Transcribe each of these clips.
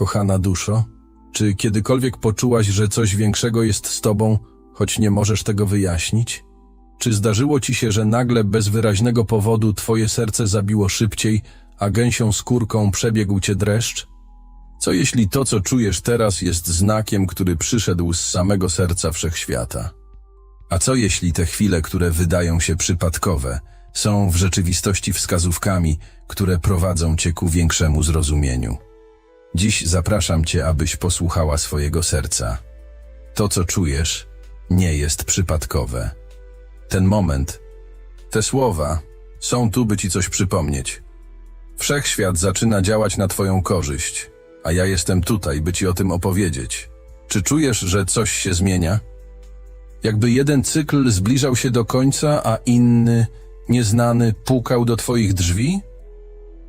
kochana duszo? Czy kiedykolwiek poczułaś, że coś większego jest z tobą, choć nie możesz tego wyjaśnić? Czy zdarzyło ci się, że nagle bez wyraźnego powodu twoje serce zabiło szybciej, a gęsią skórką przebiegł cię dreszcz? Co jeśli to, co czujesz teraz, jest znakiem, który przyszedł z samego serca wszechświata? A co jeśli te chwile, które wydają się przypadkowe, są w rzeczywistości wskazówkami, które prowadzą cię ku większemu zrozumieniu? Dziś zapraszam cię, abyś posłuchała swojego serca. To, co czujesz, nie jest przypadkowe. Ten moment, te słowa są tu, by ci coś przypomnieć. Wszechświat zaczyna działać na twoją korzyść, a ja jestem tutaj, by ci o tym opowiedzieć. Czy czujesz, że coś się zmienia? Jakby jeden cykl zbliżał się do końca, a inny, nieznany, pukał do twoich drzwi?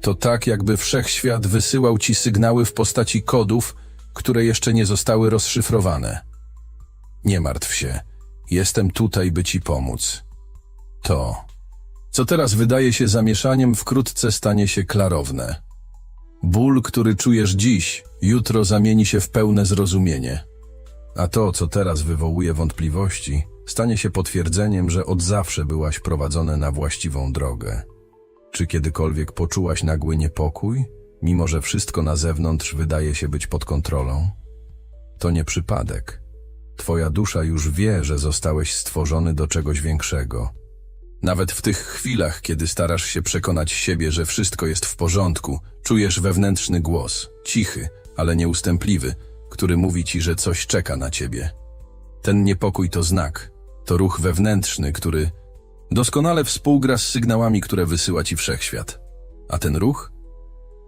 To tak, jakby wszechświat wysyłał ci sygnały w postaci kodów, które jeszcze nie zostały rozszyfrowane. Nie martw się, jestem tutaj, by ci pomóc. To, co teraz wydaje się zamieszaniem, wkrótce stanie się klarowne. Ból, który czujesz dziś, jutro zamieni się w pełne zrozumienie. A to, co teraz wywołuje wątpliwości, stanie się potwierdzeniem, że od zawsze byłaś prowadzone na właściwą drogę. Czy kiedykolwiek poczułaś nagły niepokój, mimo że wszystko na zewnątrz wydaje się być pod kontrolą? To nie przypadek. Twoja dusza już wie, że zostałeś stworzony do czegoś większego. Nawet w tych chwilach, kiedy starasz się przekonać siebie, że wszystko jest w porządku, czujesz wewnętrzny głos, cichy, ale nieustępliwy, który mówi ci, że coś czeka na ciebie. Ten niepokój to znak, to ruch wewnętrzny, który doskonale współgra z sygnałami, które wysyła ci wszechświat. A ten ruch?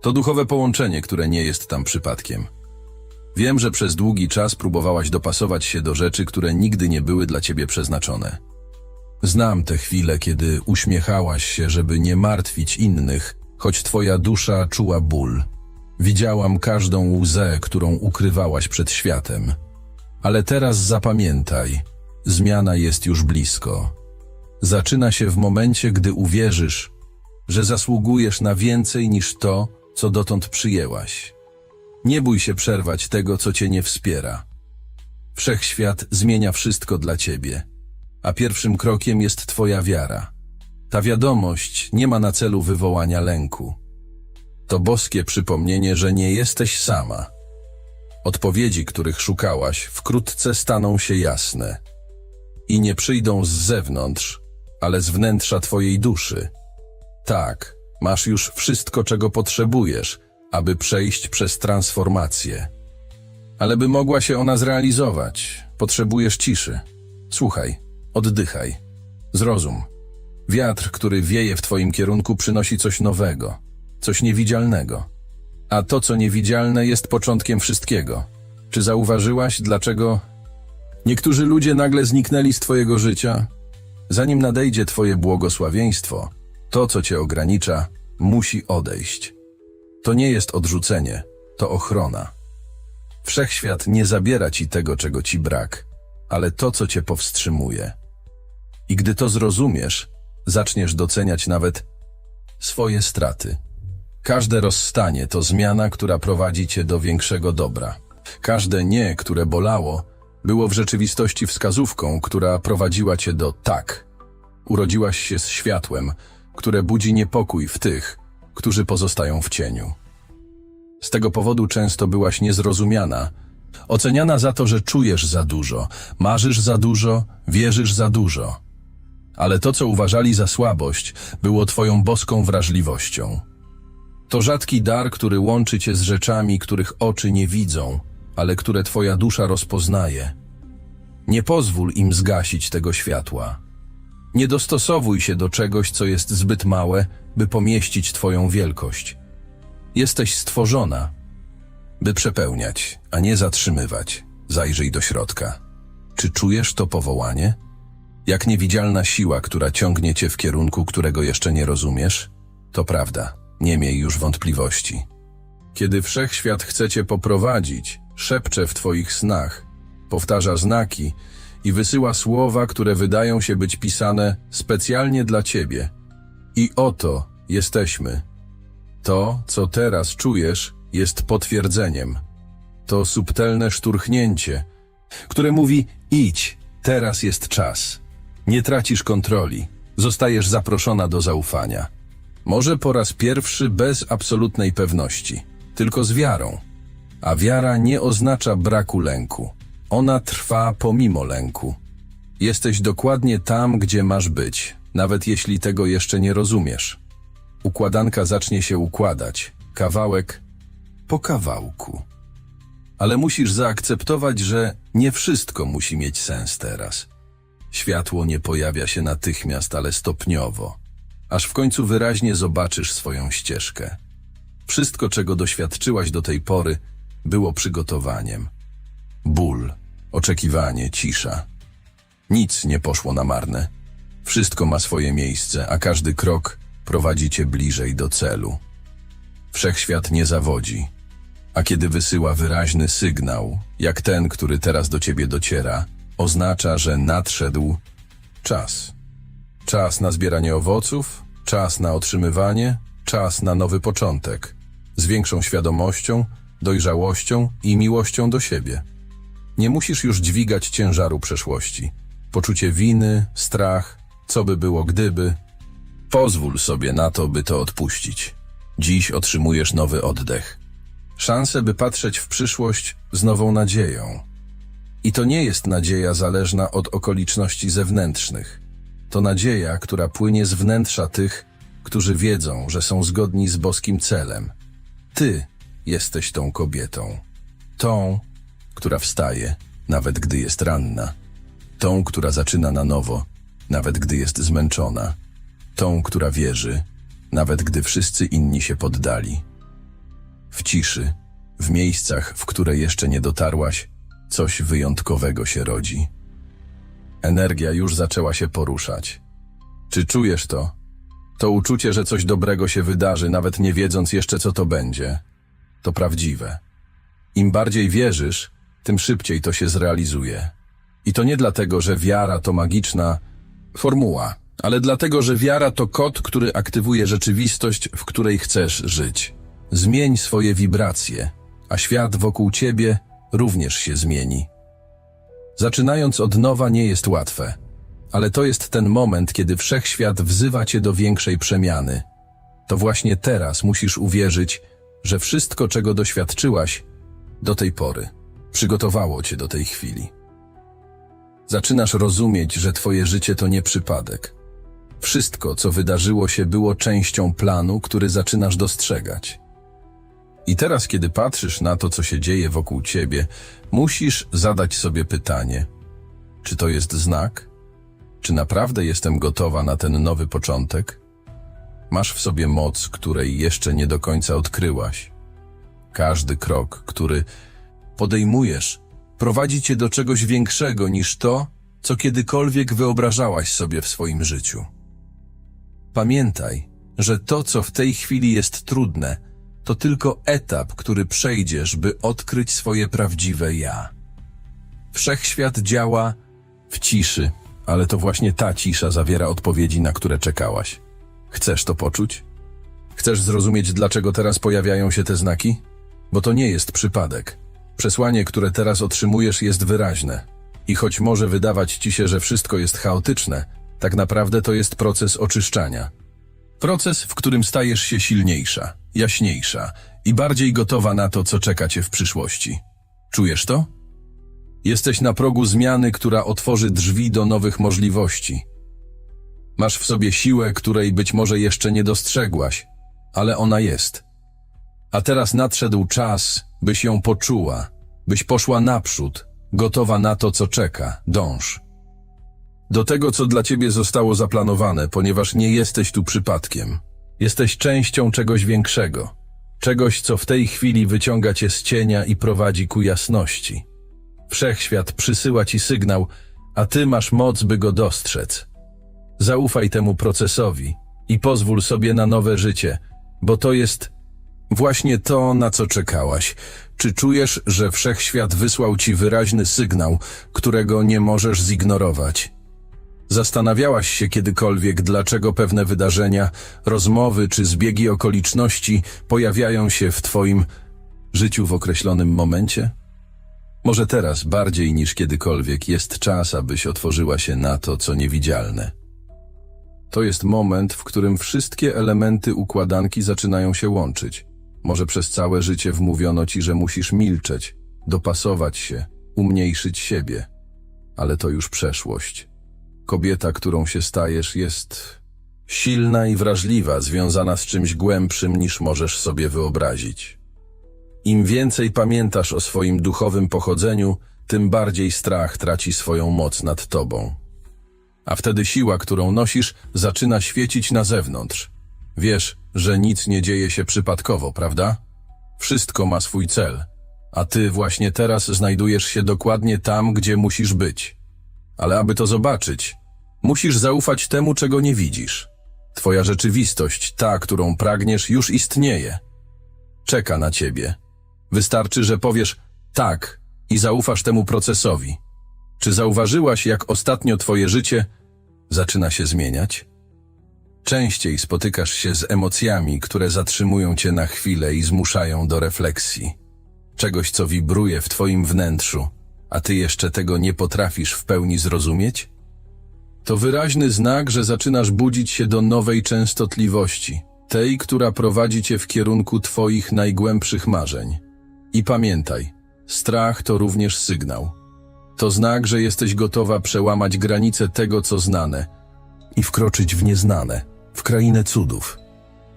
To duchowe połączenie, które nie jest tam przypadkiem. Wiem, że przez długi czas próbowałaś dopasować się do rzeczy, które nigdy nie były dla ciebie przeznaczone. Znam te chwile, kiedy uśmiechałaś się, żeby nie martwić innych, choć twoja dusza czuła ból. Widziałam każdą łzę, którą ukrywałaś przed światem. Ale teraz zapamiętaj, zmiana jest już blisko. Zaczyna się w momencie, gdy uwierzysz, że zasługujesz na więcej niż to, co dotąd przyjęłaś. Nie bój się przerwać tego, co cię nie wspiera. Wszechświat zmienia wszystko dla ciebie, a pierwszym krokiem jest twoja wiara. Ta wiadomość nie ma na celu wywołania lęku. To boskie przypomnienie, że nie jesteś sama. Odpowiedzi, których szukałaś, wkrótce staną się jasne. I nie przyjdą z zewnątrz, ale z wnętrza twojej duszy. Tak, masz już wszystko, czego potrzebujesz, aby przejść przez transformację. Ale by mogła się ona zrealizować, potrzebujesz ciszy. Słuchaj, oddychaj, zrozum. Wiatr, który wieje w twoim kierunku, przynosi coś nowego, coś niewidzialnego. A to, co niewidzialne, jest początkiem wszystkiego. Czy zauważyłaś, dlaczego niektórzy ludzie nagle zniknęli z twojego życia? Zanim nadejdzie twoje błogosławieństwo, to, co cię ogranicza, musi odejść. To nie jest odrzucenie, to ochrona. Wszechświat nie zabiera ci tego, czego ci brak, ale to, co cię powstrzymuje. I gdy to zrozumiesz, zaczniesz doceniać nawet swoje straty. Każde rozstanie to zmiana, która prowadzi cię do większego dobra. Każde nie, które bolało, było w rzeczywistości wskazówką, która prowadziła cię do tak. Urodziłaś się z światłem, które budzi niepokój w tych, którzy pozostają w cieniu. Z tego powodu często byłaś niezrozumiana, oceniana za to, że czujesz za dużo, marzysz za dużo, wierzysz za dużo. Ale to, co uważali za słabość, było twoją boską wrażliwością. To rzadki dar, który łączy cię z rzeczami, których oczy nie widzą, ale które twoja dusza rozpoznaje. Nie pozwól im zgasić tego światła. Nie dostosowuj się do czegoś, co jest zbyt małe, by pomieścić twoją wielkość. Jesteś stworzona, by przepełniać, a nie zatrzymywać. Zajrzyj do środka. Czy czujesz to powołanie? Jak niewidzialna siła, która ciągnie cię w kierunku, którego jeszcze nie rozumiesz? To prawda, nie miej już wątpliwości. Kiedy wszechświat chce cię poprowadzić, szepcze w twoich snach, powtarza znaki i wysyła słowa, które wydają się być pisane specjalnie dla ciebie. I oto jesteśmy. To, co teraz czujesz, jest potwierdzeniem, To subtelne szturchnięcie, które mówi: idź, teraz jest czas. Nie tracisz kontroli, zostajesz zaproszona do zaufania. Może po raz pierwszy bez absolutnej pewności, tylko z wiarą. A wiara nie oznacza braku lęku. Ona trwa pomimo lęku. Jesteś dokładnie tam, gdzie masz być, nawet jeśli tego jeszcze nie rozumiesz. Układanka zacznie się układać, kawałek po kawałku. Ale musisz zaakceptować, że nie wszystko musi mieć sens teraz. Światło nie pojawia się natychmiast, ale stopniowo, aż w końcu wyraźnie zobaczysz swoją ścieżkę. Wszystko, czego doświadczyłaś do tej pory, było przygotowaniem. Ból, oczekiwanie, cisza. Nic nie poszło na marne. Wszystko ma swoje miejsce, a każdy krok prowadzi cię bliżej do celu. Wszechświat nie zawodzi, a kiedy wysyła wyraźny sygnał, jak ten, który teraz do ciebie dociera, oznacza, że nadszedł czas. Czas na zbieranie owoców, czas na otrzymywanie, czas na nowy początek, z większą świadomością, dojrzałością i miłością do siebie. Nie musisz już dźwigać ciężaru przeszłości. Poczucie winy, strach, co by było gdyby. Pozwól sobie na to, by to odpuścić. Dziś otrzymujesz nowy oddech. Szansę, by patrzeć w przyszłość z nową nadzieją. I to nie jest nadzieja zależna od okoliczności zewnętrznych. To nadzieja, która płynie z wnętrza tych, którzy wiedzą, że są zgodni z boskim celem. Ty jesteś tą kobietą. Tą, która wstaje, nawet gdy jest ranna. Tą, która zaczyna na nowo, nawet gdy jest zmęczona. Tą, która wierzy, nawet gdy wszyscy inni się poddali. W ciszy, w miejscach, w które jeszcze nie dotarłaś, coś wyjątkowego się rodzi. Energia już zaczęła się poruszać. Czy czujesz to? To uczucie, że coś dobrego się wydarzy, nawet nie wiedząc jeszcze, co to będzie. To prawdziwe. Im bardziej wierzysz, tym szybciej to się zrealizuje. I to nie dlatego, że wiara to magiczna formuła, ale dlatego, że wiara to kod, który aktywuje rzeczywistość, w której chcesz żyć. Zmień swoje wibracje, a świat wokół ciebie również się zmieni. Zaczynając od nowa nie jest łatwe, ale to jest ten moment, kiedy wszechświat wzywa cię do większej przemiany. To właśnie teraz musisz uwierzyć, że wszystko, czego doświadczyłaś do tej pory, przygotowało cię do tej chwili. Zaczynasz rozumieć, że twoje życie to nie przypadek. Wszystko, co wydarzyło się, było częścią planu, który zaczynasz dostrzegać. I teraz, kiedy patrzysz na to, co się dzieje wokół ciebie, musisz zadać sobie pytanie: czy to jest znak? Czy naprawdę jestem gotowa na ten nowy początek? Masz w sobie moc, której jeszcze nie do końca odkryłaś. Każdy krok, który podejmujesz, prowadzi cię do czegoś większego niż to, co kiedykolwiek wyobrażałaś sobie w swoim życiu. Pamiętaj, że to, co w tej chwili jest trudne, to tylko etap, który przejdziesz, by odkryć swoje prawdziwe ja. Wszechświat działa w ciszy, ale to właśnie ta cisza zawiera odpowiedzi, na które czekałaś. Chcesz to poczuć? Chcesz zrozumieć, dlaczego teraz pojawiają się te znaki? Bo to nie jest przypadek. Przesłanie, które teraz otrzymujesz, jest wyraźne. I choć może wydawać ci się, że wszystko jest chaotyczne, tak naprawdę to jest proces oczyszczania. Proces, w którym stajesz się silniejsza, jaśniejsza i bardziej gotowa na to, co czeka cię w przyszłości. Czujesz to? Jesteś na progu zmiany, która otworzy drzwi do nowych możliwości. Masz w sobie siłę, której być może jeszcze nie dostrzegłaś, ale ona jest. A teraz nadszedł czas, byś ją poczuła, byś poszła naprzód, gotowa na to, co czeka. Dąż. Do tego, co dla ciebie zostało zaplanowane, ponieważ nie jesteś tu przypadkiem. Jesteś częścią czegoś większego. Czegoś, co w tej chwili wyciąga cię z cienia i prowadzi ku jasności. Wszechświat przysyła ci sygnał, a ty masz moc, by go dostrzec. Zaufaj temu procesowi i pozwól sobie na nowe życie, bo to jest właśnie to, na co czekałaś. Czy czujesz, że wszechświat wysłał ci wyraźny sygnał, którego nie możesz zignorować? Zastanawiałaś się kiedykolwiek, dlaczego pewne wydarzenia, rozmowy czy zbiegi okoliczności pojawiają się w Twoim życiu w określonym momencie? Może teraz, bardziej niż kiedykolwiek, jest czas, abyś otworzyła się na to, co niewidzialne. To jest moment, w którym wszystkie elementy układanki zaczynają się łączyć. Może przez całe życie wmówiono ci, że musisz milczeć, dopasować się, umniejszyć siebie. Ale to już przeszłość. Kobieta, którą się stajesz, jest silna i wrażliwa, związana z czymś głębszym niż możesz sobie wyobrazić. Im więcej pamiętasz o swoim duchowym pochodzeniu, tym bardziej strach traci swoją moc nad tobą. A wtedy siła, którą nosisz, zaczyna świecić na zewnątrz. Wiesz, że nic nie dzieje się przypadkowo, prawda? Wszystko ma swój cel, a ty właśnie teraz znajdujesz się dokładnie tam, gdzie musisz być. Ale aby to zobaczyć, musisz zaufać temu, czego nie widzisz. Twoja rzeczywistość, ta, którą pragniesz, już istnieje. Czeka na ciebie. Wystarczy, że powiesz tak i zaufasz temu procesowi. Czy zauważyłaś, jak ostatnio twoje życie zaczyna się zmieniać? Częściej spotykasz się z emocjami, które zatrzymują cię na chwilę i zmuszają do refleksji. Czegoś, co wibruje w twoim wnętrzu, a ty jeszcze tego nie potrafisz w pełni zrozumieć? To wyraźny znak, że zaczynasz budzić się do nowej częstotliwości, tej, która prowadzi cię w kierunku twoich najgłębszych marzeń. I pamiętaj, strach to również sygnał. To znak, że jesteś gotowa przełamać granice tego, co znane i wkroczyć w nieznane, w krainę cudów.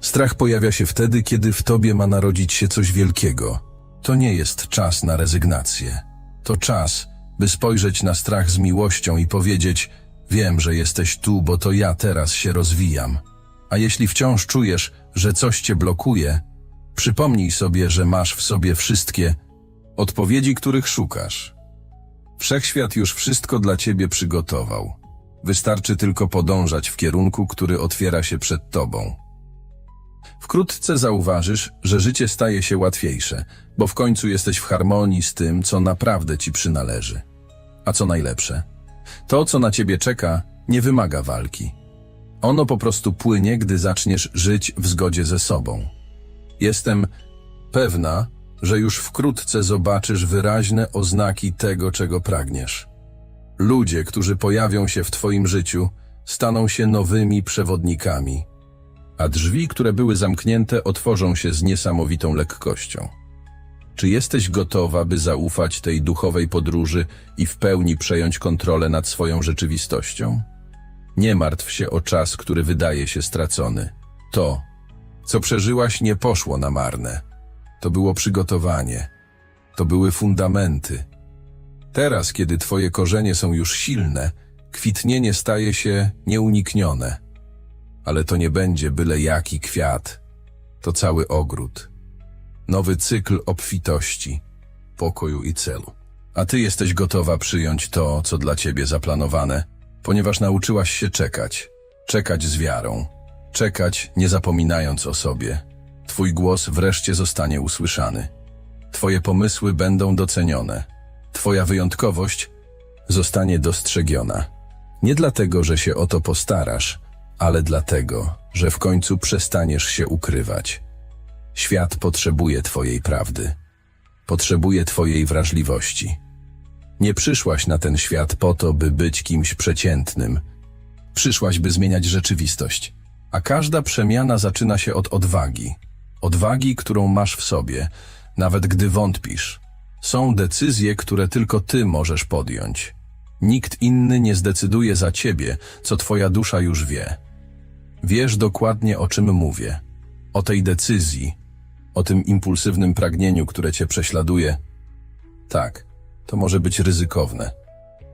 Strach pojawia się wtedy, kiedy w tobie ma narodzić się coś wielkiego. To nie jest czas na rezygnację. To czas, by spojrzeć na strach z miłością i powiedzieć: Wiem, że jesteś tu, bo to ja teraz się rozwijam. A jeśli wciąż czujesz, że coś cię blokuje, przypomnij sobie, że masz w sobie wszystkie odpowiedzi, których szukasz. Wszechświat już wszystko dla ciebie przygotował. Wystarczy tylko podążać w kierunku, który otwiera się przed tobą. Wkrótce zauważysz, że życie staje się łatwiejsze, bo w końcu jesteś w harmonii z tym, co naprawdę ci przynależy. A co najlepsze, to, co na ciebie czeka, nie wymaga walki. Ono po prostu płynie, gdy zaczniesz żyć w zgodzie ze sobą. Jestem pewna, że już wkrótce zobaczysz wyraźne oznaki tego, czego pragniesz. Ludzie, którzy pojawią się w Twoim życiu, staną się nowymi przewodnikami, a drzwi, które były zamknięte, otworzą się z niesamowitą lekkością. Czy jesteś gotowa, by zaufać tej duchowej podróży i w pełni przejąć kontrolę nad swoją rzeczywistością? Nie martw się o czas, który wydaje się stracony. To, co przeżyłaś, nie poszło na marne. To było przygotowanie. To były fundamenty. Teraz, kiedy twoje korzenie są już silne, kwitnienie staje się nieuniknione. Ale to nie będzie byle jaki kwiat. To cały ogród. Nowy cykl obfitości, pokoju i celu. A ty jesteś gotowa przyjąć to, co dla ciebie zaplanowane, ponieważ nauczyłaś się czekać. Czekać z wiarą. Czekać, nie zapominając o sobie. Twój głos wreszcie zostanie usłyszany. Twoje pomysły będą docenione. Twoja wyjątkowość zostanie dostrzegiona. Nie dlatego, że się o to postarasz, ale dlatego, że w końcu przestaniesz się ukrywać. Świat potrzebuje Twojej prawdy. Potrzebuje Twojej wrażliwości. Nie przyszłaś na ten świat po to, by być kimś przeciętnym. Przyszłaś, by zmieniać rzeczywistość. A każda przemiana zaczyna się od odwagi. Odwagi, którą masz w sobie, nawet gdy wątpisz. Są decyzje, które tylko ty możesz podjąć. Nikt inny nie zdecyduje za ciebie, co twoja dusza już wie. Wiesz dokładnie, o czym mówię. O tej decyzji, o tym impulsywnym pragnieniu, które cię prześladuje. Tak, to może być ryzykowne,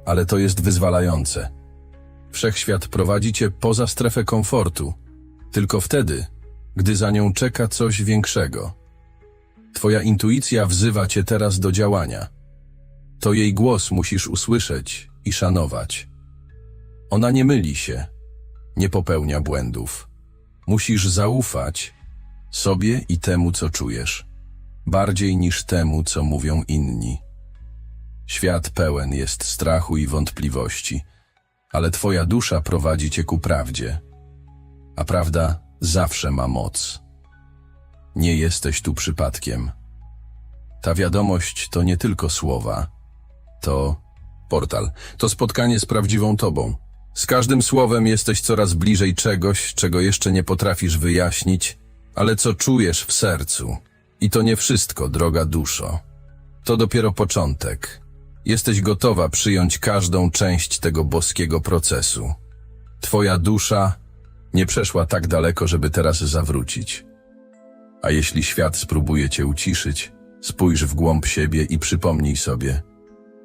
ale to jest wyzwalające. Wszechświat prowadzi cię poza strefę komfortu, tylko wtedy, gdy za nią czeka coś większego. Twoja intuicja wzywa cię teraz do działania. To jej głos musisz usłyszeć i szanować. Ona nie myli się, nie popełnia błędów. Musisz zaufać sobie i temu, co czujesz, bardziej niż temu, co mówią inni. Świat pełen jest strachu i wątpliwości, ale Twoja dusza prowadzi Cię ku prawdzie, a prawda zawsze ma moc. Nie jesteś tu przypadkiem. Ta wiadomość to nie tylko słowa, to portal, to spotkanie z prawdziwą tobą. Z każdym słowem jesteś coraz bliżej czegoś, czego jeszcze nie potrafisz wyjaśnić, ale co czujesz w sercu. I to nie wszystko, droga duszo. To dopiero początek. Jesteś gotowa przyjąć każdą część tego boskiego procesu. Twoja dusza nie przeszła tak daleko, żeby teraz zawrócić. A jeśli świat spróbuje cię uciszyć, spójrz w głąb siebie i przypomnij sobie,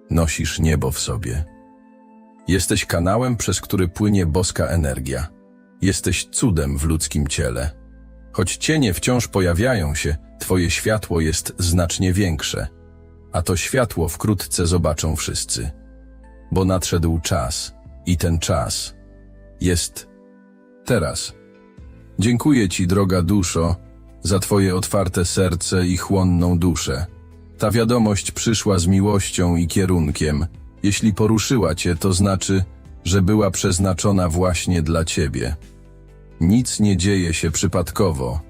nosisz niebo w sobie. Jesteś kanałem, przez który płynie boska energia. Jesteś cudem w ludzkim ciele. Choć cienie wciąż pojawiają się, twoje światło jest znacznie większe. A to światło wkrótce zobaczą wszyscy. Bo nadszedł czas i ten czas jest teraz. Dziękuję Ci, droga duszo, za Twoje otwarte serce i chłonną duszę. Ta wiadomość przyszła z miłością i kierunkiem. Jeśli poruszyła Cię, to znaczy, że była przeznaczona właśnie dla Ciebie. Nic nie dzieje się przypadkowo.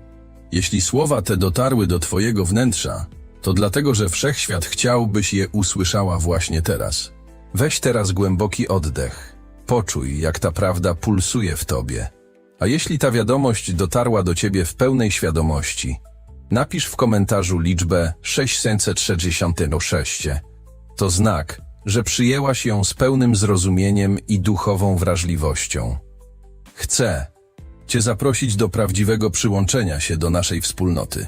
Jeśli słowa te dotarły do Twojego wnętrza, to dlatego, że wszechświat chciał, byś je usłyszała właśnie teraz. Weź teraz głęboki oddech. Poczuj, jak ta prawda pulsuje w Tobie. A jeśli ta wiadomość dotarła do Ciebie w pełnej świadomości, napisz w komentarzu liczbę 666. To znak, że przyjęłaś ją z pełnym zrozumieniem i duchową wrażliwością. Chcę Cię zaprosić do prawdziwego przyłączenia się do naszej wspólnoty.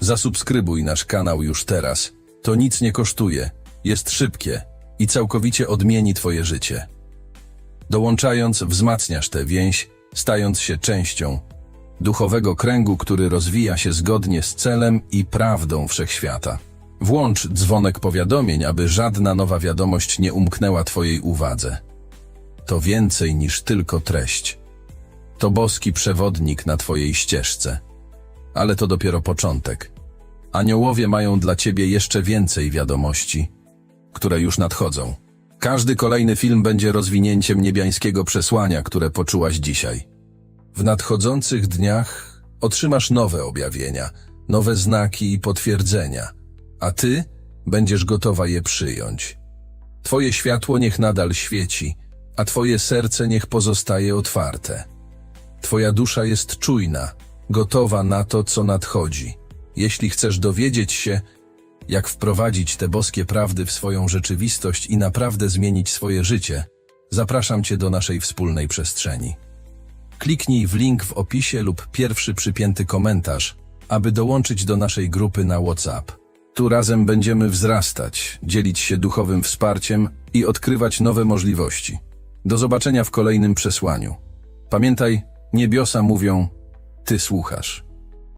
Zasubskrybuj nasz kanał już teraz. To nic nie kosztuje, jest szybkie i całkowicie odmieni Twoje życie. Dołączając, wzmacniasz tę więź, stając się częścią duchowego kręgu, który rozwija się zgodnie z celem i prawdą wszechświata. Włącz dzwonek powiadomień, aby żadna nowa wiadomość nie umknęła Twojej uwadze. To więcej niż tylko treść. To boski przewodnik na Twojej ścieżce. Ale to dopiero początek. Aniołowie mają dla Ciebie jeszcze więcej wiadomości, które już nadchodzą. Każdy kolejny film będzie rozwinięciem niebiańskiego przesłania, które poczułaś dzisiaj. W nadchodzących dniach otrzymasz nowe objawienia, nowe znaki i potwierdzenia, a Ty będziesz gotowa je przyjąć. Twoje światło niech nadal świeci, a Twoje serce niech pozostaje otwarte. Twoja dusza jest czujna, gotowa na to, co nadchodzi. Jeśli chcesz dowiedzieć się, jak wprowadzić te boskie prawdy w swoją rzeczywistość i naprawdę zmienić swoje życie, zapraszam Cię do naszej wspólnej przestrzeni. Kliknij w link w opisie lub pierwszy przypięty komentarz, aby dołączyć do naszej grupy na WhatsApp. Tu razem będziemy wzrastać, dzielić się duchowym wsparciem i odkrywać nowe możliwości. Do zobaczenia w kolejnym przesłaniu. Pamiętaj, niebiosa mówią, Ty słuchasz.